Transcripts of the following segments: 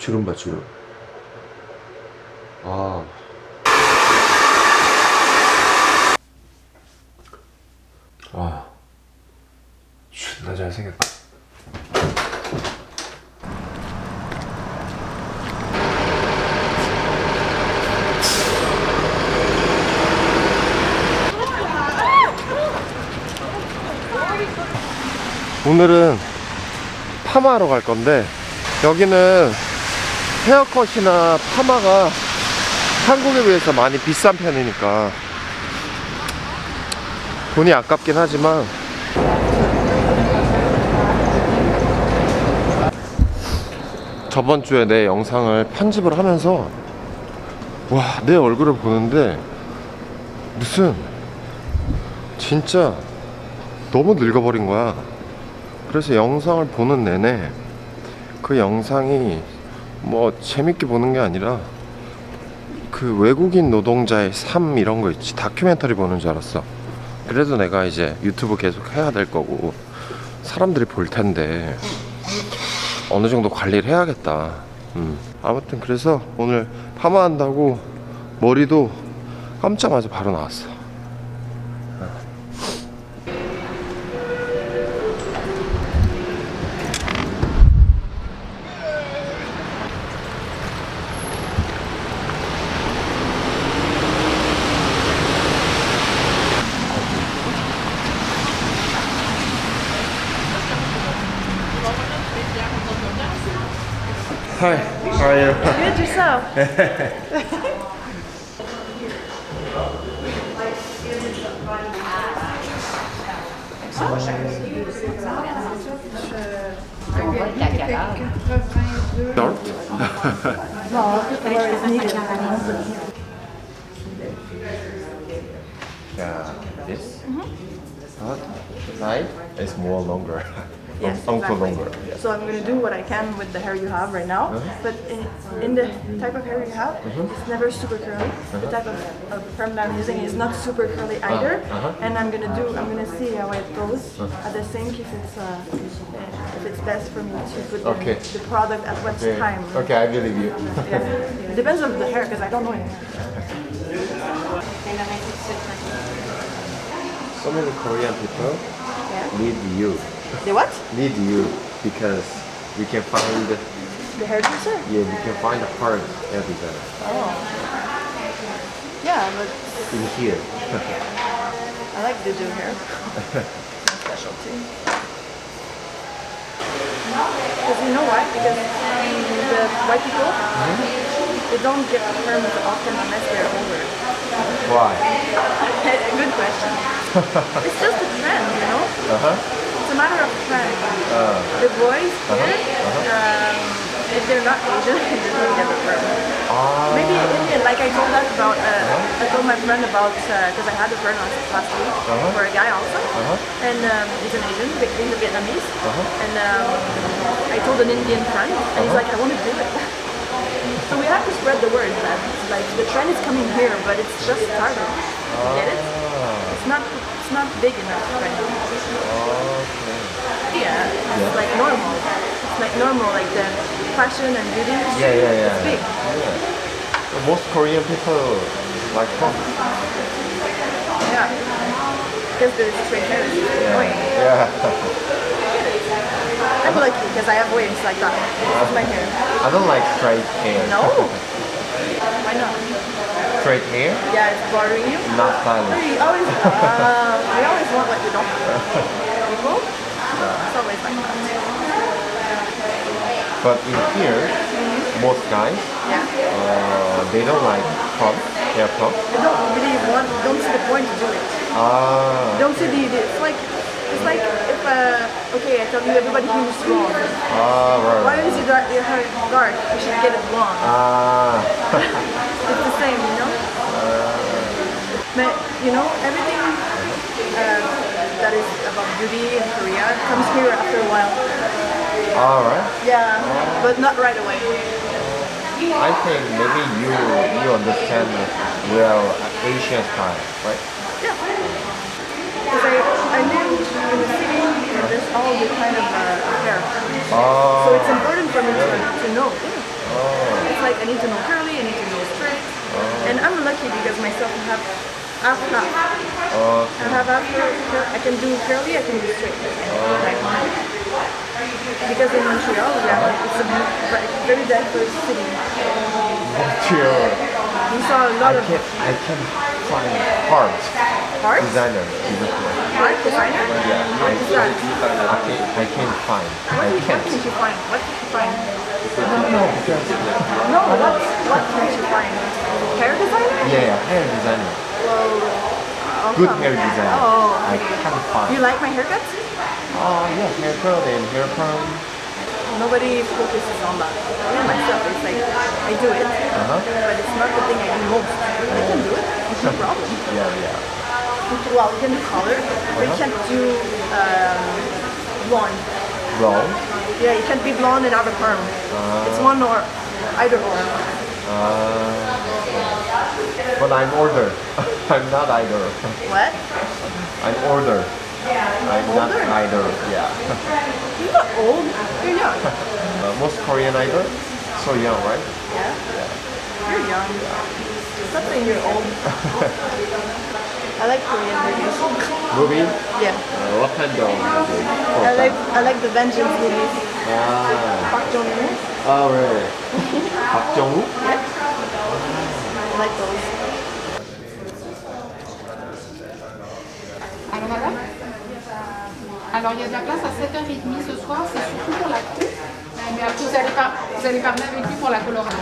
주름 봐 주름 아. 와, 존나 잘생겼다. 오늘은 파마하러 갈 건데 여기는 헤어컷이나 파마가 한국에 비해서 많이 비싼 편이니까 돈이 아깝긴 하지만. 저번 주에 내 영상을 편집을 하면서 와 내 얼굴을 보는데 무슨 진짜 너무 늙어버린 거야. 그래서 영상을 보는 내내 그 영상이 뭐 재밌게 보는 게 아니라 그 외국인 노동자의 삶 이런 거 있지. 다큐멘터리 보는 줄 알았어. 그래도 내가 이제 유튜브 계속 해야 될 거고 사람들이 볼 텐데 어느 정도 관리를 해야겠다. 음. 아무튼 그래서 오늘 파마한다고 머리도 깜짝마자 바로 나왔어 Hi, how are you? Good yourself. Short? Where is needed. Yeah, this. But tonight is more longer. Yes, Uncle exactly. longer. Yes. So I'm gonna do what I can with the hair you have right now, uh-huh. but in, in the type of hair you have, uh-huh. it's never super curly. The uh-huh. type of, of perm that I'm using is not super curly either, uh-huh. and I'm gonna do, I'm gonna see how it goes at the sink if it's uh, if it's best for me to put the, Okay. the product at what Okay. time. Okay, I believe you. Yeah. It depends on the hair because I don't know anything. So many Korean people Yeah. need you. The what? Need you because we can find The hairdresser? yeah we can find the parts everywhere Oh. Yeah, but in here. I like to do hair. My specialty. Because you know why? Because the white people, they don't get perm as often unless they're older. Why? Good question. it's just a trend, you know? Uh huh. It's a matter of trend. The boys here, um, if they're not Asian, they don't get a perm. Ah. Maybe Indian, like I told that about, uh, I told my friend about, because I had a friend last, week Uh-huh. for a guy also, Uh-huh. and um, he's an Asian, he's a Vietnamese, Uh-huh. and um, I told an Indian friend, and he's like, I want to do it. so we have to spread the word that like the trend is coming here, but it's just started. You get it? Ah. It's not, it's not big enough right now. Okay. Yeah, like normal. It's like normal, like the fashion and beauty industry. Yeah, yeah, yeah. It's big. Yeah. Most Korean people like punk. Yeah. Because the straight hair is annoying. Yeah. I'm lucky because I have waves like that. It's my hair. I don't like straight hair. No. Why not? Straight hair? Yeah, it's bothering you. Not stylish. We always, uh, we always want what we don't. People, it's always like that. But in here, most guys, uh, they don't like pump, hair pump. They don't really want, don't see the point to do it. Ah. Don't see the, the it's like, it's like if, uh, okay, I tell you everybody here is wrong. Ah, right. Why is your, dark, your hair dark? You should get it blonde. Ah. It's the same, you know? But, you know, everything uh, that is about beauty in Korea comes here after a while. All right. Yeah, but not right away. I think maybe you you understand well Asian style, right? Yeah. Because I, I live in a city there's all the kind of uh, hair. Oh. So it's important for me to, to know. Yeah. It's like I need to know curly, I need to know straight, and I'm lucky because myself I have half half. 어, I have cur- I can do curly, I can do straight. Like, because in Montreal, have it's a very diverse city. pure. We saw a lot I of can I can find hard art, designer art designer. Yeah, What is that? I can I can find. What, I did- what can't. can you find? What did you find? No, because No, what, what can you find? Hair designer? yeah, hair designer, How good hair designer. Oh, I can't find. you like my haircut? Oh yeah, hair curl and hair perm. Nobody focuses on that. Me myself, it's like I do it, Uh-huh. but it's not the thing I do most. I can do it, it's no problem. Yeah, yeah. Well, we can do color, but you can't do um, blonde. Brown. Yeah, you can't be blonde and have a perm. It's one or either or. Uh, but I'm older. I'm not either. What? I'm older. I'm not Older? either. Yeah. You're not old. You're young. Uh, most Korean idol, so young, right? Yeah. You're young. Stop saying you're old. I like Korean movies. Movie? Yeah. Uh, what kind of movie? I like I like the vengeance movies. Ah, Park Jong Un. oh really? Park Jong Woo? Yeah. Alors il y a de la place à 7h30 ce soir, c'est surtout pour la coupe. Mais après vous allez, par- vous allez parler avec lui pour la coloration.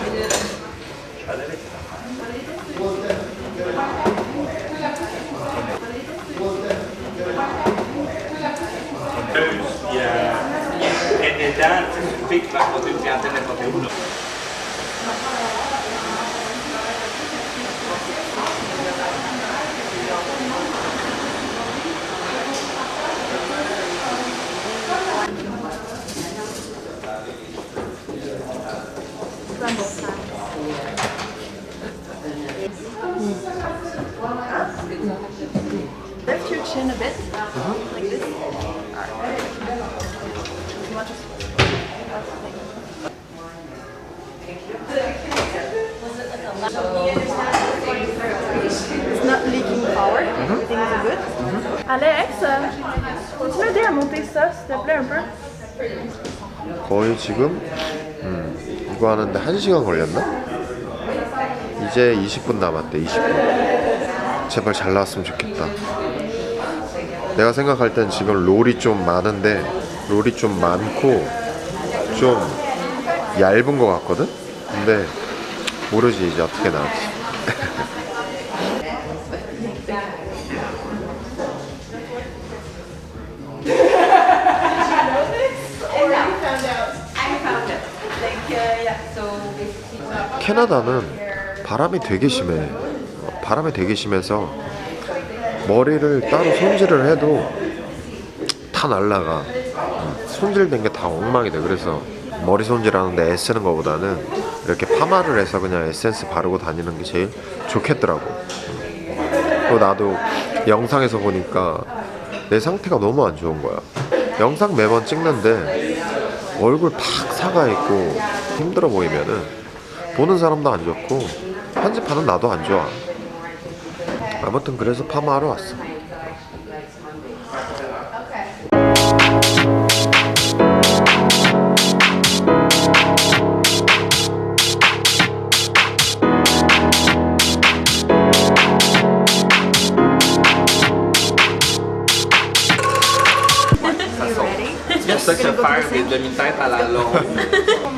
거의 지금 음, 이거 하는데 1시간 걸렸나? 이제 20분 남았대 20분 제발 잘 나왔으면 좋겠다 내가 생각할 땐 지금 롤이 좀 많은데 롤이 좀 많고 좀 얇은 것 같거든? 근데 모르지 이제 어떻게 나올지 캐나다는 바람이 되게 심해. 바람이 되게 심해서 머리를 따로 손질을 해도 다 날라가. 음, 손질된 게 다 엉망이 돼. 그래서 머리 손질하는데 애쓰는 것보다는 이렇게 파마를 해서 그냥 에센스 바르고 다니는 게 제일 좋겠더라고. 음. 또 나도 영상에서 보니까 내 상태가 너무 안 좋은 거야. 영상 매번 찍는데 얼굴 팍 사가 있고 힘들어 보이면은 보는 사람도 안 좋고 편집하는 나도 안 좋아. 아무튼 그래서 파마하러 왔어. Such a fire with the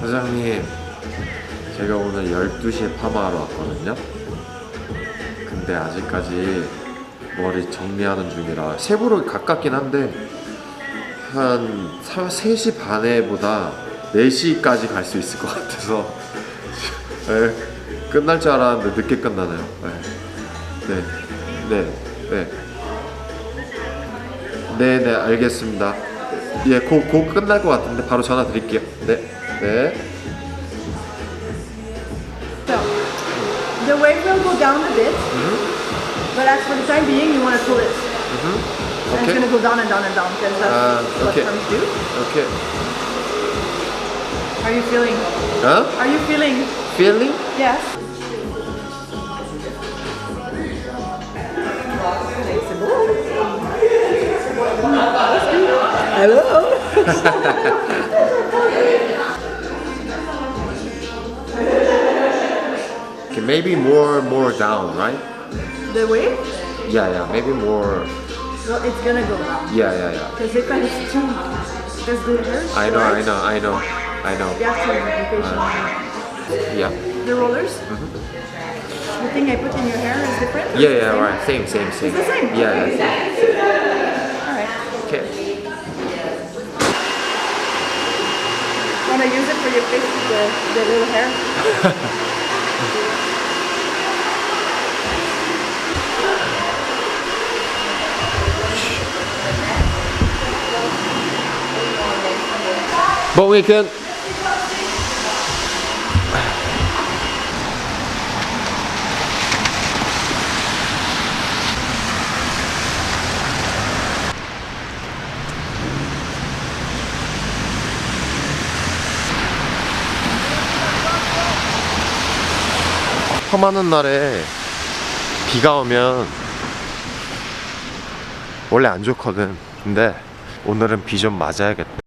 사장님 제가 오늘 12시에 파마하러 왔거든요. 근데 아직까지 머리 정리하는 중이라 세부로 가깝긴 한데 한 3시 반에보다 4시까지 갈 수 있을 것 같아서. 네, 끝날 줄 알았는데 늦게 끝나네요. 네, 네, 네, 네, 네, 네 알겠습니다. 예, 곧, 곧 끝날 것 같은데 바로 전화 드릴게요. 네, 네. So, the wave will go down a bit, but as for the time being, you want to pull it. And it's going to go down and down and down because that's Uh, what okay. comes do. 오케이. Are you feeling? 어? Are you feeling? Feeling? Yes. Hello. Okay, maybe more, more down, right? The wave? Yeah, yeah, maybe more. Well, it's gonna go down. Yeah, yeah, yeah. Because if it's too, because the hair. I know, I know, I know, I know. You have to be patient. Uh, yeah, the rollers. Mm-hmm. The thing I put in your hair is different. yeah, yeah, same? right. Same, same, same. It's the same? Yeah, yeah. All right. Okay. Want to use it for your face, the, the little hair? Bon weekend. 험하는 날에 비가 오면 원래 안 좋거든. 근데 오늘은 비 좀 맞아야겠다.